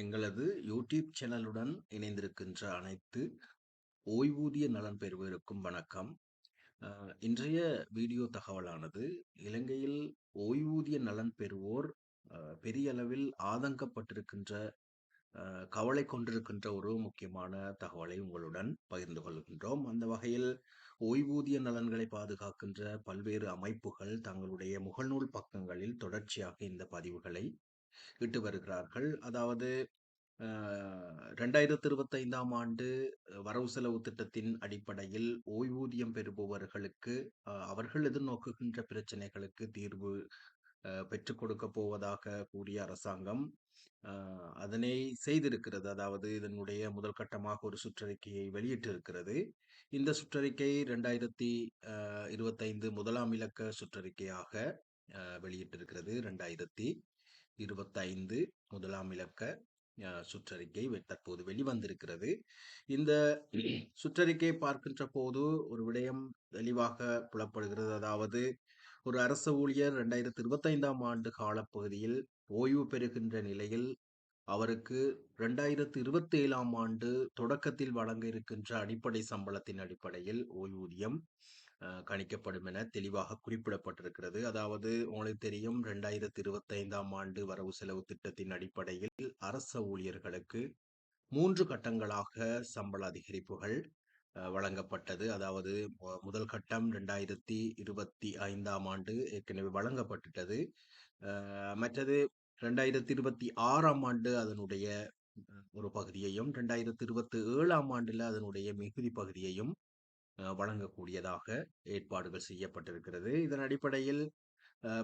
எங்களது யூடியூப் சேனலுடன் இணைந்திருக்கின்ற அனைத்து ஓய்வூதிய நலன் பெறுவோருக்கும் வணக்கம். இன்றைய வீடியோ தகவலானது இலங்கையில் ஓய்வூதிய நலன் பெறுவோர் பெரிய அளவில் ஆதங்கப்பட்டிருக்கின்ற கவலை கொண்டிருக்கின்ற ஒரு முக்கியமான தகவலை உங்களுடன் பகிர்ந்து கொள்கின்றோம். அந்த வகையில் ஓய்வூதிய நலன்களை பாதுகாக்கின்ற பல்வேறு அமைப்புகள் தங்களுடைய முகநூல் பக்கங்களில் தொடர்ச்சியாக இந்த பதிவுகளை இட்டு வருகிறார்கள். அதாவது ரெண்டாயிரத்தி இருபத்தைந்தாம் ஆண்டு வரவு செலவு திட்டத்தின் அடிப்படையில் ஓய்வூதியம் பெறுபவர்களுக்கு அவர்கள் எதிர்நோக்குகின்ற பிரச்சனைகளுக்கு தீர்வு பெற்றுக் கொடுக்க போவதாக கூறிய அரசாங்கம் அதனை செய்திருக்கிறது. அதாவது இதனுடைய முதல் கட்டமாக ஒரு சுற்றறிக்கையை வெளியிட்டிருக்கிறது. இந்த சுற்றறிக்கை ரெண்டாயிரத்தி அஹ், இருபத்தைந்து முதலாம் இலக்க சுற்றறிக்கையாக அஹ், வெளியிட்டிருக்கிறது. ரெண்டாயிரத்தி இருபத்தைந்து முதலாம் இலக்க சுற்றறிக்கை தற்போது வெளிவந்திருக்கிறது. இந்த சுற்றறிக்கையை பார்க்கின்ற போது ஒரு விடயம் தெளிவாக புலப்படுகிறது. அதாவது ஒரு அரசு ஊழியர் ரெண்டாயிரத்தி இருபத்தைந்தாம் ஆண்டு காலப்பகுதியில் ஓய்வு பெறுகின்ற நிலையில் அவருக்கு ரெண்டாயிரத்தி இருபத்தி ஏழாம் ஆண்டு தொடக்கத்தில் வழங்க இருக்கின்ற அடிப்படை சம்பளத்தின் அடிப்படையில் ஓய்வூதியம் கணிக்கப்படும் என தெளிவாக குறிப்பிடப்பட்டிருக்கிறது. அதாவது உங்களுக்கு தெரியும் ரெண்டாயிரத்தி இருபத்தைந்தாம் ஆண்டு வரவு செலவு திட்டத்தின் அடிப்படையில் அரச ஊழியர்களுக்கு மூன்று கட்டங்களாக சம்பள அதிகரிப்புகள் வழங்கப்பட்டது. அதாவது முதல் கட்டம் ரெண்டாயிரத்தி இருபத்தி ஐந்தாம் ஆண்டு ஏற்கனவே வழங்கப்பட்டுட்டது. மற்றது ரெண்டாயிரத்தி இருபத்தி ஆறாம் ஆண்டு அதனுடைய ஒரு பகுதியையும் ரெண்டாயிரத்தி இருபத்தி ஏழாம் ஆண்டுல அதனுடைய மிகுதி பகுதியையும் வழங்கக்கூடியதாக ஏற்பாடுகள் செய்யப்பட்டிருக்கிறது. இதன் அடிப்படையில்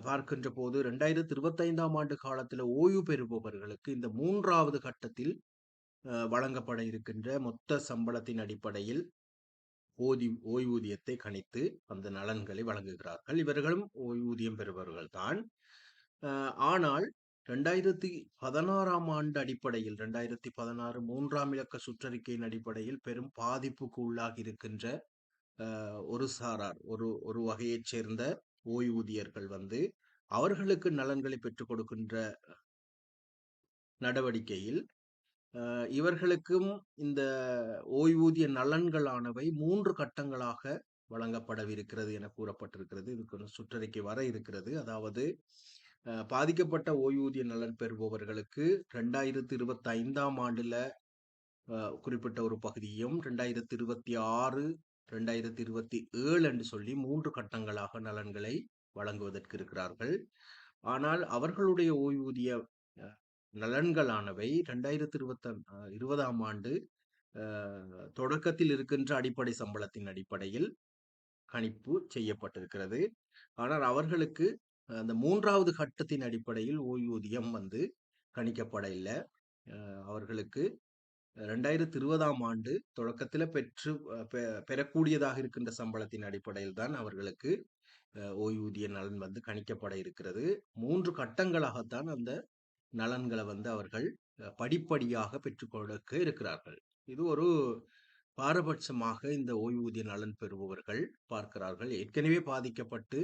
பார்க்கின்ற போது ரெண்டாயிரத்தி இருபத்தைந்தாம் ஆண்டு காலத்தில் ஓய்வு பெறுபவர்களுக்கு இந்த மூன்றாவது கட்டத்தில் வழங்கப்பட இருக்கின்ற மொத்த சம்பளத்தின் அடிப்படையில் ஓதி ஓய்வூதியத்தை கணித்து அந்த நலன்களை வழங்குகிறார்கள். இவர்களும் ஓய்வூதியம் பெறுபவர்கள் தான். ஆனால் ரெண்டாயிரத்தி பதினாறாம் ஆண்டு அடிப்படையில் ரெண்டாயிரத்தி பதினாறு மூன்றாம் இலக்க சுற்றறிக்கையின் அடிப்படையில் பெரும் பாதிப்புக்கு உள்ளாகி இருக்கின்ற ஒரு சாரார் ஒரு ஒரு வகையைச் சேர்ந்த ஓய்வூதியர்கள் வந்து அவர்களுக்கு நலன்களை பெற்றுக் கொடுக்கின்ற நடவடிக்கையில் இவர்களுக்கும் இந்த ஓய்வூதிய நலன்களானவை மூன்று கட்டங்களாக வழங்கப்படவிருக்கிறது என கூறப்பட்டிருக்கிறது. இதுக்கு ஒரு சுற்றறிக்கை வர இருக்கிறது. அதாவது பாதிக்கப்பட்ட ஓய்வூதிய நலன் பெறுபவர்களுக்கு ரெண்டாயிரத்தி இருபத்தி ஐந்தாம் ஆண்டுல குறிப்பிட்ட ஒரு பகுதியும் ரெண்டாயிரத்தி இருபத்தி ஆறு ரெண்டாயிரத்தி இருபத்தி ஏழு என்று சொல்லி மூன்று கட்டங்களாக நலன்களை வழங்குவதற்கு இருக்கிறார்கள். ஆனால் அவர்களுடைய ஓய்வூதிய நலன்களானவை ரெண்டாயிரத்தி இருபத்தி இருபதாம் ஆண்டு தொடக்கத்தில் இருக்கின்ற அடிப்படை சம்பளத்தின் அடிப்படையில் கணிப்பு செய்யப்பட்டிருக்கிறது. ஆனால் அவர்களுக்கு அந்த மூன்றாவது கட்டத்தின் அடிப்படையில் ஓய்வூதியம் வந்து கணிக்கப்பட இல்லை அவர்களுக்கு ரெண்டாயிரத்தி இருபதாம் ஆண்டு தொடக்கத்தில் பெற்று பெ- பெறக்கூடியதாக இருக்கின்ற சம்பளத்தின் அடிப்படையில் தான் அவர்களுக்கு ஓய்வூதிய நலன் வந்து கணிக்கப்பட இருக்கிறது. மூன்று கட்டங்களாகத்தான் அந்த நலன்களை வந்து அவர்கள் படிப்படியாக பெற்றுக்கொடுக்க இருக்கிறார்கள். இது ஒரு பாரபட்சமாக இந்த ஓய்வூதிய நலன் பெறுபவர்கள் பார்க்கிறார்கள். ஏற்கனவே பாதிக்கப்பட்டு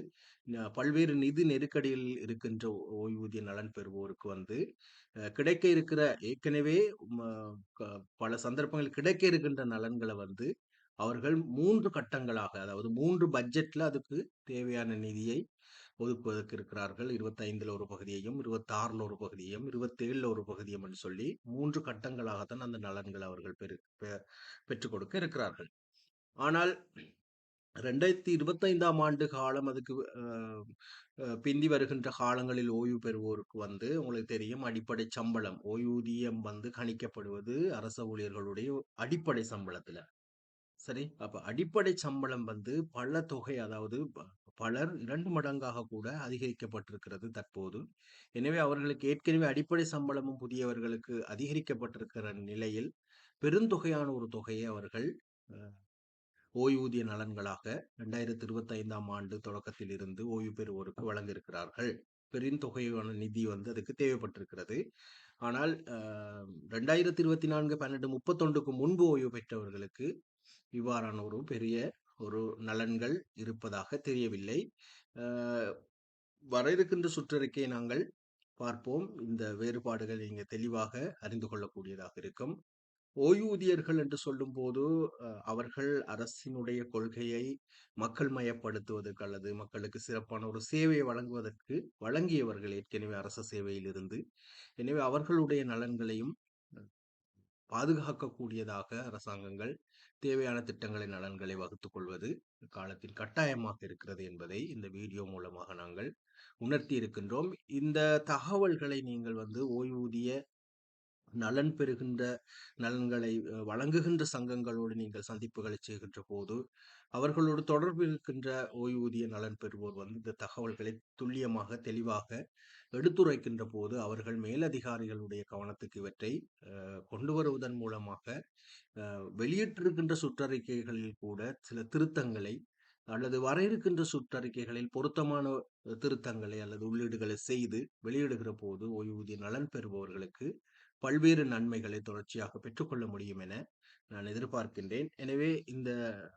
பல்வேறு நிதி நெருக்கடியில் இருக்கின்ற ஓய்வூதிய நலன் பெறுவோருக்கு வந்து கிடைக்க இருக்கிற ஏற்கனவே ம, க- பல சந்தர்ப்பங்கள் கிடைக்க இருக்கின்ற நலன்களை வந்து அவர்கள் மூன்று கட்டங்களாக அதாவது மூன்று பட்ஜெட்ல அதுக்கு தேவையான நிதியை ஒதுக்குவதற்கு இருக்கிறார்கள். இருபத்தைந்துல ஒரு பகுதியையும் இருபத்தாறுல ஒரு பகுதியையும் இருபத்தேழுல ஒரு பகுதியும் என்று சொல்லி மூன்று கட்டங்களாகத்தான் அந்த நலன்கள் அவர்கள் பெரு பெ- பெற்றுக் கொடுக்க இருக்கிறார்கள். ஆனால் ரெண்டாயிரத்தி இருபத்தைந்தாம் ஆண்டு காலம் அதுக்கு பிந்தி வருகின்ற காலங்களில் ஓய்வு பெறுவோருக்கு வந்து உங்களுக்கு தெரியும் அடிப்படை சம்பளம். ஓய்வூதியம் வந்து கணிக்கப்படுவது அரச ஊழியர்களுடைய அடிப்படை சம்பளத்துல. சரி? அப்ப அடிப்படை சம்பளம் வந்து பல தொகை அதாவது ப- பலர் இரண்டு மடங்காக கூட அதிகரிக்கப்பட்டிருக்கிறது தற்போது. எனவே அவர்களுக்கு ஏற்கனவே அடிப்படை சம்பளமும் புதியவர்களுக்கு அதிகரிக்கப்பட்டிருக்கிற நிலையில் பெருந்தொகையான ஒரு தொகையை அவர்கள் ஓய்வூதிய நலன்களாக ரெண்டாயிரத்தி இருபத்தி ஐந்தாம் ஆண்டு தொடக்கத்தில் இருந்து ஓய்வு பெறுவோருக்கு வழங்கியிருக்கிறார்கள். பெருந்தொகையான நிதி வந்து அதுக்கு தேவைப்பட்டிருக்கிறது. ஆனால் ரெண்டாயிரத்தி இருபத்தி நான்கு பன்னெண்டு முப்பத்தொண்டுக்கு முன்பு ஓய்வு பெற்றவர்களுக்கு இவ்வாறான ஒரு பெரிய ஒரு நலன்கள் இருப்பதாக தெரியவில்லை. வர இருக்கின்ற சுற்றறிக்கையை நாங்கள் பார்ப்போம். இந்த வேறுபாடுகள் இங்கே தெளிவாக அறிந்து கொள்ளக்கூடியதாக இருக்கும். ஓய்வூதியர்கள் என்று சொல்லும்போது அவர்கள் அரசினுடைய கொள்கையை மக்கள் மயப்படுத்துவதற்கு அல்லது மக்களுக்கு சிறப்பான ஒரு சேவையை வழங்குவதற்கு வழங்கியவர்கள் ஏற்கனவே அரச சேவையில் இருந்து எனவே அவர்களுடைய நலன்களையும் பாதுகாக்கக்கூடியதாக அரசாங்கங்கள் தேவையான திட்டங்களின் நலன்களை வகுத்துக் கொள்வது காலத்தின் கட்டாயமாக இருக்கிறது என்பதை இந்த வீடியோ மூலமாக நாங்கள் உணர்த்தி இருக்கின்றோம். இந்த தகவல்களை நீங்கள் வந்து ஓய்வூதிய நலன் பெறுகின்ற நலன்களை வழங்குகின்ற சங்கங்களோடு நீங்கள் சந்திப்புகளை செய்கின்ற போது அவர்களோடு தொடர்பு இருக்கின்ற ஓய்வூதிய நலன் பெறுவோர் வந்து இந்த தகவல்களை துல்லியமாக தெளிவாக எடுத்துரைக்கின்ற போது அவர்கள் மேலதிகாரிகளுடைய கவனத்துக்கு இவற்றை கொண்டு வருவதன் மூலமாக வெளியிட்டிருக்கின்ற சுற்றறிக்கைகளில் கூட சில திருத்தங்களை அல்லது வர இருக்கின்ற சுற்றறிக்கைகளில் பொருத்தமான திருத்தங்களை அல்லது உள்ளீடுகளை செய்து வெளியிடுகிற போது ஓய்வூதிய நலன் பெறுபவர்களுக்கு பல்வேறு நன்மைகளை தொடர்ச்சியாக பெற்றுக்கொள்ள முடியும் என நான் எதிர்பார்க்கின்றேன். எனவே இந்த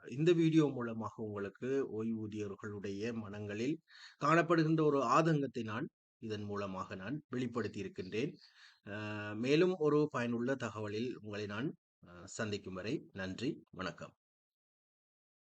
இந்த வீடியோ மூலமாக உங்களுக்கு ஓய்வூதியர்களுடைய மனங்களில் காணப்படுகின்ற ஒரு ஆதங்கத்தை நான் இதன் மூலமாக நான் வெளிப்படுத்தி இருக்கின்றேன் மேலும் ஒரு பயனுள்ள தகவலில் உங்களை நான் சந்திக்கும் வரை நன்றி வணக்கம்.